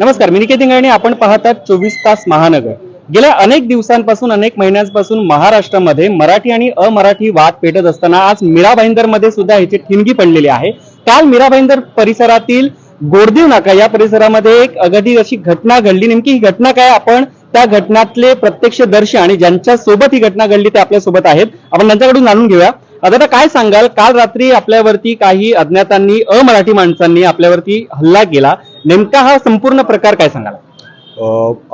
नमस्कार मी निकेत इंगळे आपण पाहतात चोवीस तास महानगर. गेल्या अनेक दिवसांपासून अनेक महिन्यांपासून महाराष्ट्रामध्ये मराठी आणि अमराठी वाद पेटत असताना आज मीरा भाईंदरमध्ये सुद्धा ह्याची ठिणगी पडलेली आहे. काल मीरा भाईंदर परिसरातील गोरदेव नाका या परिसरामध्ये एक अगदी अशी घटना घडली. नेमकी ही घटना काय? आपण त्या घटनातले प्रत्यक्षदर्शी आणि ज्यांच्या सोबत ही घटना घडली ते आपल्यासोबत आहेत. आपण त्यांच्याकडून जाणून घेऊया. आता काय सांगाल? काल रात्री आपल्यावरती काही अज्ञातांनी अमराठी माणसांनी आपल्यावरती हल्ला केला. नेमका हा संपूर्ण प्रकार काय सांगाल?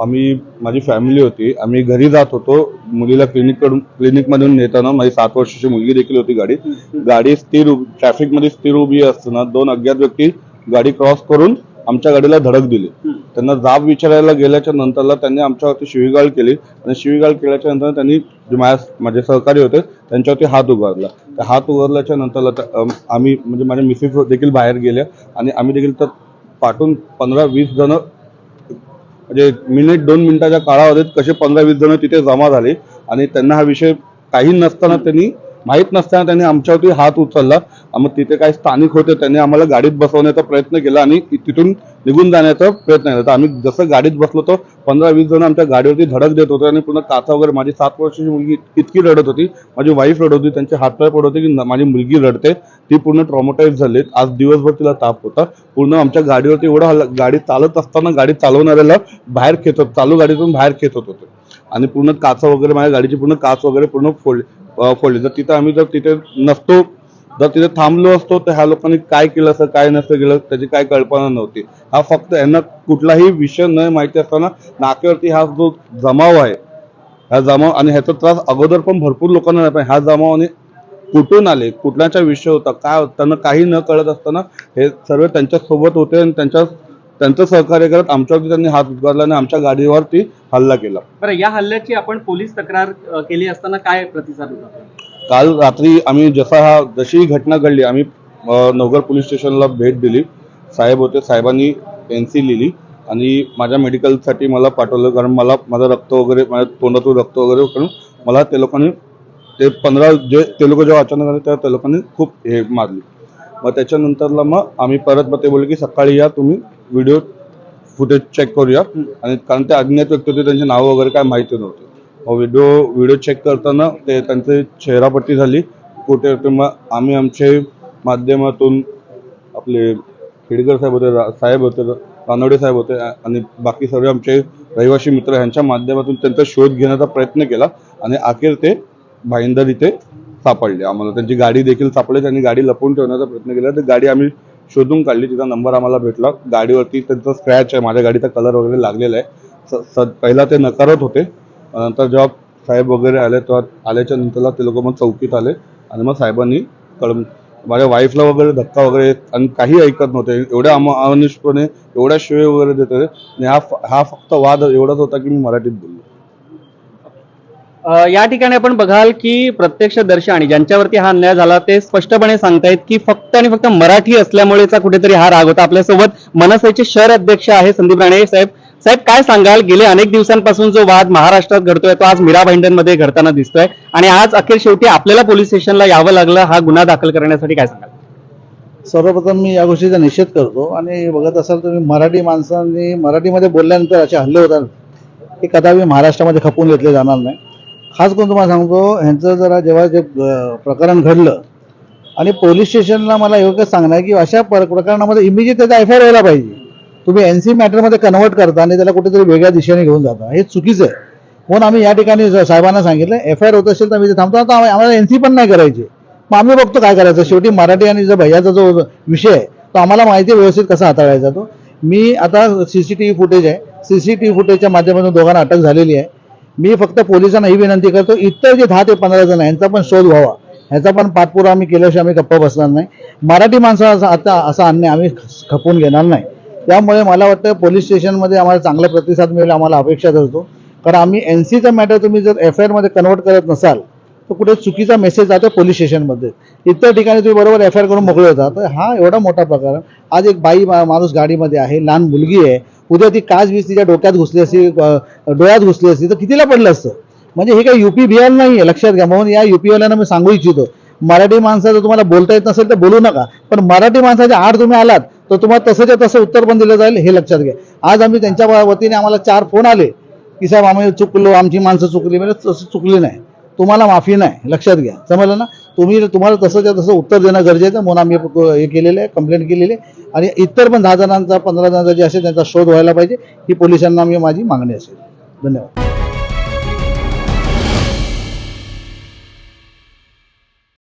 आम्ही माझी फॅमिली होती. आम्ही घरी जात होतो. मुलीला क्लिनिककडून क्लिनिकमधून नेताना माझी सात वर्षाची मुलगी देखील होती गाडीत. गाडी स्थिर ट्रॅफिकमध्ये स्थिर उभी असताना दोन अज्ञात व्यक्ती गाडी क्रॉस करून आमच्या गाडीला धडक दिली. त्यांना जाब विचारायला गेल्याच्या नंतरला त्यांनी आमच्यावरती शिवीगाळ केली. आणि शिवीगाळ केल्याच्यानंतर त्यांनी जे माझ्या माझे सहकारी होते त्यांच्यावरती हात उगारला. त्या हात उगारल्याच्या नंतरला आम्ही म्हणजे माझ्या मिसेस देखील बाहेर गेल्या. आणि आम्ही देखील तर पाठून पंधरा वीस जण म्हणजे मिनिट दोन मिनिटाच्या काळावधीत कसे पंधरा वीस जण तिथे जमा झाले आणि त्यांना हा विषय काही नसताना त्यांनी माहीत नसताना त्यांनी आमच्यावरती हात उचलला. मग तिथे काही स्थानिक होते त्यांनी आम्हाला गाडीत बसवण्याचा प्रयत्न केला आणि तिथून निघून जाण्याचा प्रयत्न केला. तर आम्ही जसं गाडीत बसलो तर पंधरा वीस जण आमच्या गाडीवरती धडक देत होते आणि पूर्ण काचा वगैरे माझी सात वर्षाची मुलगी इतकी रडत होती. माझी वाईफ रडत होती त्यांचे हातपाय पडत होते की माझी मुलगी रडते. ती पूर्ण ट्रॉमोटाईज झाली. आज दिवसभर तिला ताप होता. पूर्ण आमच्या गाडीवरती एवढं हल्ला गाडी चालत असताना गाडी चालवणाऱ्याला बाहेर खेचत चालू गाडीतून बाहेर खेचत होते. आणि पूर्ण काचा वगैरे माझ्या गाडीची पूर्ण काच वगैरे पूर्ण फोड फोडले फोडली जर तिथं आम्ही जर तिथे नसतो जर तिथे थांबलो असतो तर ह्या लोकांनी काय केलं असं काय नसतं केलं त्याची काय कल्पना नव्हती. हा फक्त यांना कुठलाही विषय न माहिती असताना नाक्यावरती हा जो जमाव आहे हा जमाव आणि ह्याचा त्रास अगोदर पण भरपूर लोकांना नाही पण ह्या जमावाने कुठून आले कुठल्याचा विषय होता काय त्यांना काही न कळत असताना हे सर्व त्यांच्यासोबत होते आणि त्यांच्या त्यांचं सहकार्य करत आमच्यावरती त्यांनी हात उगारला आणि आमच्या गाडीवरती हल्ला केला. बरं या हल्ल्याची आपण पोलीस तक्रार अ, केली असताना काय प्रतिसाद होता? काल रात्री आम्ही जसा हा जशी ही घटना घडली आम्ही अ, नवघर पोलीस स्टेशनला भेट दिली. साहेब होते साहेबांनी एन सी लिहिली आणि माझ्या मेडिकलसाठी मला पाठवलं कारण मला माझं रक्त वगैरे माझ्या तोंडातून रक्त वगैरे करून मला ते लोकांनी ते पंधरा जे ते लोक जेव्हा अचानक आले तेव्हा त्या लोकांनी खूप हे मारली. मग त्याच्यानंतरला मग आम्ही परत मग ते बोलले की सकाळी या तुम्ही व्हिडिओ फुटेज चेक करूया. आणि कारण ते अज्ञात व्यक्ती होते त्यांची नावं वगैरे काय माहिती नव्हते. मग व्हिडिओ व्हिडिओ चेक करताना ते त्यांचे चेहरापट्टी झाली. कुठे होते मग आम्ही आमचे माध्यमातून आपले खेडकर साहेब होते साहेब होते रानवडे साहेब होते आणि बाकी सर्व आमचे रहिवासी मित्र यांच्या माध्यमातून त्यांचा शोध घेण्याचा प्रयत्न केला. आणि अखेर ते भाईंदर इथे सापडले. आम्हाला त्यांची गाडी देखील सापडली. त्यांनी गाडी लपवून ठेवण्याचा प्रयत्न केला. तर गाडी आम्ही शोधून काढली. तिचा नंबर आम्हाला भेटला. गाडीवरती त्यांचा स्क्रॅच आहे. माझ्या गाडीचा कलर वगैरे लागलेला आहे. स- पहिला ते नकारत होते. नंतर जेव्हा साहेब वगैरे आले तेव्हा आल्याच्या नंतरला ते लोक मग चौकीत आले. आणि मग साहेबांनी कळम माझ्या वाईफला वगैरे धक्का वगैरे आणि काही ऐकत नव्हते. एवढ्या अम अनिष्पणे एवढ्या शिवे वगैरे देत होते. आणि हा हा फक्त वाद एवढाच होता की मी मराठीत बोललो. या ठिकाणी आपण बघाल की प्रत्यक्षदर्शी आणि ज्यांच्यावरती हा अन्याय झाला ते स्पष्टपणे सांगतायत की फक्त आणि फक्त मराठी असल्यामुळेचा कुठेतरी हा राग होता. आपल्यासोबत मनसेचे शहर अध्यक्ष आहे संदीप राणे. साहेब साहेब काय सांगाल? गेले अनेक दिवसांपासून जो वाद महाराष्ट्रात घडतोय तो आज मीरा भाईंदरमध्ये घडताना दिसतोय आणि आज अखेर शेवटी आपल्याला पोलीस स्टेशनला यावं लागलं हा गुन्हा दाखल करण्यासाठी काय सांगाल? सर्वप्रथम मी या गोष्टीचा निषेध करतो आणि बघत असाल तुम्ही मराठी माणसांनी मराठीमध्ये बोलल्यानंतर असे हल्ले होतात. हे कदापि महाराष्ट्रामध्ये खपून घेतले जाणार नाही. खास करून तुम्हाला सांगतो ह्यांचं जरा जेव्हा जे प्रकरण घडलं आणि पोलीस स्टेशनला मला एवढंच सांगणार की अशा प्रकरणामध्ये इमिजिएट त्याचा एफ आय आर व्हायला पाहिजे. तुम्ही एन सी मॅटरमध्ये कन्वर्ट करता आणि त्याला कुठेतरी वेगळ्या दिशेने घेऊन जाता. हे चुकीचं आहे. म्हणून आम्ही या ठिकाणी साहेबांना सांगितलं एफ आय आर होत असेल तर आम्ही थांबतो. आता आम्हाला एन सी पण नाही करायची. मग आम्ही बघतो काय करायचं. शेवटी मराठी आणि जो भैयाचा जो विषय आहे तो आम्हाला माहिती आहे व्यवस्थित कसा हाताळायचा तो. मी आता C C T V footage आहे. सी सी टी व्ही फुटेजच्या माध्यमातून दोघांना अटक झालेली आहे. मी फक्त पोलिसांना ही विनंती करतो इतर जे दहा ते पंधरा जण यांचा पण शोध व्हावा. ह्याचा पण पाठपुरावा आम्ही केल्याशिवाय आम्ही गप्प बसणार नाही. मराठी माणसाचा आता असा अन्याय आम्ही खपून घेणार नाही. त्यामुळे मला वाटतं पोलीस स्टेशनमध्ये आम्हाला चांगला प्रतिसाद मिळेल आम्हाला अपेक्षा धरतो. कारण आम्ही एन सीचा मॅटर तुम्ही जर एफ आय आरमध्ये कन्वर्ट करत नसाल तर कुठे चुकीचा मेसेज जातो पोलीस स्टेशनमध्ये. इतर ठिकाणी तुम्ही बरोबर एफ आय आर करून मोकळे होता. तर हा एवढा मोठा प्रकार आज एक बाई मा- माणूस गाडीमध्ये आहे लहान मुलगी आहे. उद्या ती काच वीज तिच्या डोक्यात घुसली असती डोळ्यात घुसली असती तर कितीला पडलं असतं? म्हणजे हे काही युपी बिहार नाही आहे लक्षात घ्या. म्हणून या युपीवाल्यांना मी सांगू इच्छितो. मराठी माणसाचं तुम्हाला बोलता येत नसेल तर बोलू नका. पण मराठी माणसाच्या आड तुम्ही आलात तर तुम्हाला तसंच्या तसं उत्तर पण दिलं जाईल हे लक्षात घ्या. आज आम्ही त्यांच्या वतीने आम्हाला चार फोन आले. की साहेब आम्ही चुकलो आमची माणसं चुकली. म्हणजे तसं चुकली नाही. तुम्हाला माफी नाही लक्षात घ्या. समजलं ना? तुम्ही तुम्हाला तसंच्या तसं उत्तर देणं गरजेचं म्हणून आम्ही हे केलेलं आहे कंप्लेंट केलेली आहे. आणि इतर पण दहा जणांचा पंधरा जणांचा जे असेल त्यांचा शोध व्हायला पाहिजे. ही पोलिसांना मी माझी मागणी असेल. धन्यवाद.